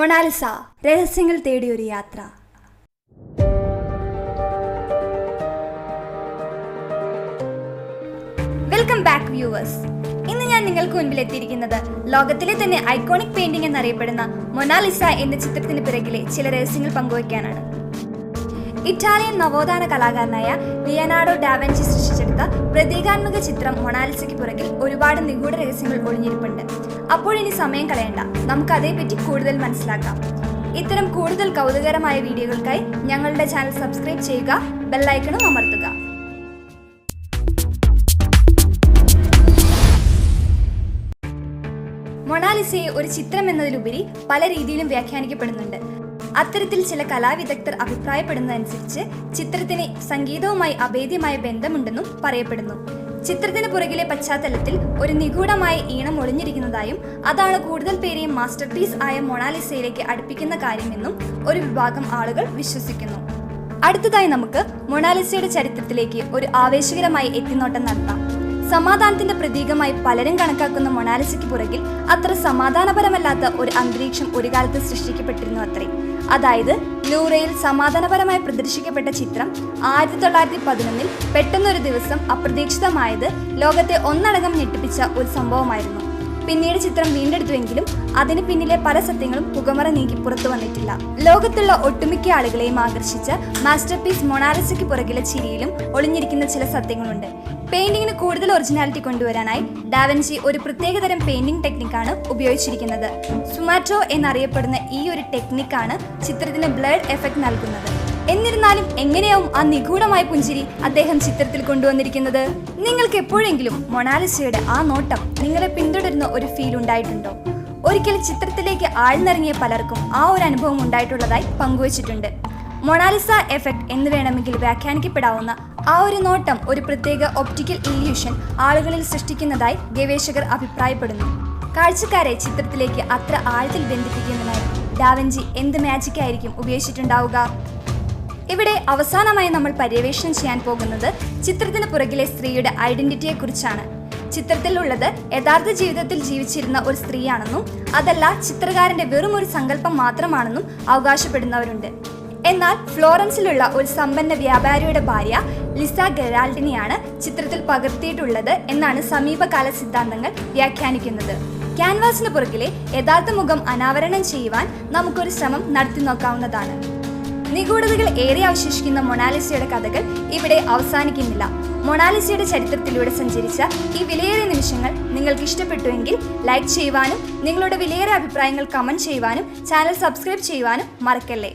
Mona Lisa രഹസ്യങ്ങൾ തേടിയൊരു യാത്ര. Welcome back viewers ഇന്ന് ഞാൻ നിങ്ങൾക്ക് മുൻപിൽ എത്തിയിരിക്കുന്നത് ലോകത്തിലെ തന്നെ ഐക്കോണിക് പെയിന്റിംഗ് എന്നറിയപ്പെടുന്ന മൊനാലിസ എന്ന ചിത്രത്തിന് പിറകിലെ ചില രഹസ്യങ്ങൾ പങ്കുവയ്ക്കാനാണ്. ഇറ്റാലിയൻ നവോത്ഥാന കലാകാരനായ ലിയനാർഡോ ഡാവൻചി സൃഷ്ടിച്ചെടുത്ത പ്രതീകാത്മക ചിത്രം മൊണാലിസയ്ക്ക് പുറകിൽ ഒരുപാട് നിഗൂഢ രഹസ്യങ്ങൾ ഒളിഞ്ഞിരിപ്പുണ്ട്. അപ്പോൾ ഇനി സമയം കളയണ്ട. നമുക്ക് അതേപറ്റി കൂടുതൽ മനസ്സിലാക്കാം. ഇത്തരം കൂടുതൽ കൗതുകരമായ വീഡിയോകൾക്കായി ഞങ്ങളുടെ ചാനൽ സബ്സ്ക്രൈബ് ചെയ്യുക ബെല്ലൈക്കണും അമർത്തുക. മൊണാലിസയെ ഒരു ചിത്രം എന്നതിലുപരി പല രീതിയിലും വ്യാഖ്യാനിക്കപ്പെടുന്നുണ്ട്. അത്തരത്തിൽ ചില കലാവിദഗ്ധർ അഭിപ്രായപ്പെടുന്നതനുസരിച്ച് ചിത്രത്തിന് സംഗീതവുമായി അഭേദ്യമായ ബന്ധമുണ്ടെന്നും പറയപ്പെടുന്നു. ചിത്രത്തിന് പുറകിലെ പശ്ചാത്തലത്തിൽ ഒരു നിഗൂഢമായ ഈണം ഒളിഞ്ഞിരിക്കുന്നതായും അതാണ് കൂടുതൽ പേരെയും മാസ്റ്റർ പീസ് ആയ മൊണാലിസയിലേക്ക് അടുപ്പിക്കുന്ന കാര്യമെന്നും ഒരു വിഭാഗം ആളുകൾ വിശ്വസിക്കുന്നു. അടുത്തതായി നമുക്ക് മൊണാലിസയുടെ ചരിത്രത്തിലേക്ക് ഒരു ആവേശകരമായി എത്തിനോട്ടം നടത്താം. സമാധാനത്തിന്റെ പ്രതീകമായി പലരും കണക്കാക്കുന്ന മൊണാലിസയ്ക്ക് പുറകിൽ അത്ര സമാധാനപരമല്ലാത്ത ഒരു അന്തരീക്ഷം ഒരു കാലത്ത് സൃഷ്ടിക്കപ്പെട്ടിരുന്നു അത്രേ. അതായത് ലൂറയിൽ സമാധാനപരമായി പ്രദർശിക്കപ്പെട്ട ചിത്രം ആയിരത്തി തൊള്ളായിരത്തി പതിനൊന്നിൽ പെട്ടെന്നൊരു ദിവസം അപ്രതീക്ഷിതമായത് ലോകത്തെ ഒന്നടങ്കം ഞെട്ടിപ്പിച്ച ഒരു സംഭവമായിരുന്നു. പിന്നീട് ചിത്രം വീണ്ടെടുത്തുവെങ്കിലും അതിന് പിന്നിലെ പല സത്യങ്ങളും പുകമറ നീക്കി പുറത്തു വന്നിട്ടില്ല. ലോകത്തുള്ള ഒട്ടുമിക്ക ആളുകളെയും ആകർഷിച്ച മാസ്റ്റർ പീസ് മൊണാലിസയ്ക്ക് പുറകിലെ ചിരിയിലും ഒളിഞ്ഞിരിക്കുന്ന ചില സത്യങ്ങളുണ്ട്. പെയിന്റിങ്ങിന് കൂടുതൽ ഒറിജിനാലിറ്റി കൊണ്ടുവരാനായി ഡാവൻസി ഒരു പ്രത്യേകതരം പെയിന്റിംഗ് ടെക്നിക്കാണ് ഉപയോഗിച്ചിരിക്കുന്നത്. സുമാറ്റോ എന്നറിയപ്പെടുന്ന ഈ ഒരു ടെക്നിക്കാണ് ചിത്രത്തിന് ബ്ലഡ് എഫക്ട് നൽകുന്നത്. എന്നിരുന്നാലും എങ്ങനെയാവും ആ നിഗൂഢമായ പുഞ്ചിരി അദ്ദേഹം ചിത്രത്തിൽ കൊണ്ടുവന്നിരിക്കുന്നത്? നിങ്ങൾക്ക് എപ്പോഴെങ്കിലും മൊണാലിസയുടെ ആ നോട്ടം നിങ്ങളെ പിന്തുടരുന്ന ഒരു ഫീൽ ഉണ്ടായിട്ടുണ്ടോ? ഒരിക്കൽ ചിത്രത്തിലേക്ക് ആഴ്ന്നിറങ്ങിയ പലർക്കും ആ ഒരു അനുഭവം ഉണ്ടായിട്ടുള്ളതായി പങ്കുവച്ചിട്ടുണ്ട്. മൊണാലിസ എഫക്ട് എന്ന് വേണമെങ്കിൽ വ്യാഖ്യാനിക്കപ്പെടാവുന്ന ആ ഒരു നോട്ടം ഒരു പ്രത്യേക ഒപ്റ്റിക്കൽ ഇല്യൂഷൻ ആളുകളിൽ സൃഷ്ടിക്കുന്നതായി ഗവേഷകർ അഭിപ്രായപ്പെടുന്നു. കാഴ്ചക്കാരെ ചിത്രത്തിലേക്ക് അത്ര ആഴത്തിൽ ബന്ധിപ്പിക്കുന്നതിനായി ഡാവഞ്ചി എന്ത് മാജിക്കായിരിക്കും ഉപയോഗിച്ചിട്ടുണ്ടാവുക? ഇവിടെ അവസാനമായി നമ്മൾ പര്യവേഷണം ചെയ്യാൻ പോകുന്നത് ചിത്രത്തിന് പുറകിലെ സ്ത്രീയുടെ ഐഡന്റിറ്റിയെ കുറിച്ചാണ് ചിത്രത്തിലുള്ളത് യഥാർത്ഥ ജീവിതത്തിൽ ജീവിച്ചിരുന്ന ഒരു സ്ത്രീയാണെന്നും അതല്ല ചിത്രകാരന്റെ വെറും ഒരു സങ്കല്പം മാത്രമാണെന്നും അവകാശപ്പെടുന്നവരുണ്ട്. എന്നാൽ ഫ്ലോറൻസിലുള്ള ഒരു സമ്പന്ന വ്യാപാരിയുടെ ഭാര്യ ലിസ ഗെറാൾഡിനെയാണ് ചിത്രത്തിൽ പകർത്തിയിട്ടുള്ളത് എന്നാണ് സമീപകാല സിദ്ധാന്തങ്ങൾ വ്യാഖ്യാനിക്കുന്നത്. ക്യാൻവാസിന് പുറകിലെ യഥാർത്ഥ മുഖം അനാവരണം ചെയ്യുവാൻ നമുക്കൊരു ശ്രമം നടത്തി നോക്കാവുന്നതാണ്. നിഗൂഢതകൾ ഏറെ അവശേഷിക്കുന്ന മൊണാലിസയുടെ കഥകൾ ഇവിടെ അവസാനിക്കുന്നില്ല. മൊണാലിസയുടെ ചരിത്രത്തിലൂടെ സഞ്ചരിച്ച ഈ വിലയേറിയ നിമിഷങ്ങൾ നിങ്ങൾക്ക് ഇഷ്ടപ്പെട്ടുവെങ്കിൽ ലൈക്ക് ചെയ്യുവാനും നിങ്ങളുടെ വിലയേറെ അഭിപ്രായങ്ങൾ കമന്റ് ചെയ്യുവാനും ചാനൽ സബ്സ്ക്രൈബ് ചെയ്യുവാനും മറക്കല്ലേ?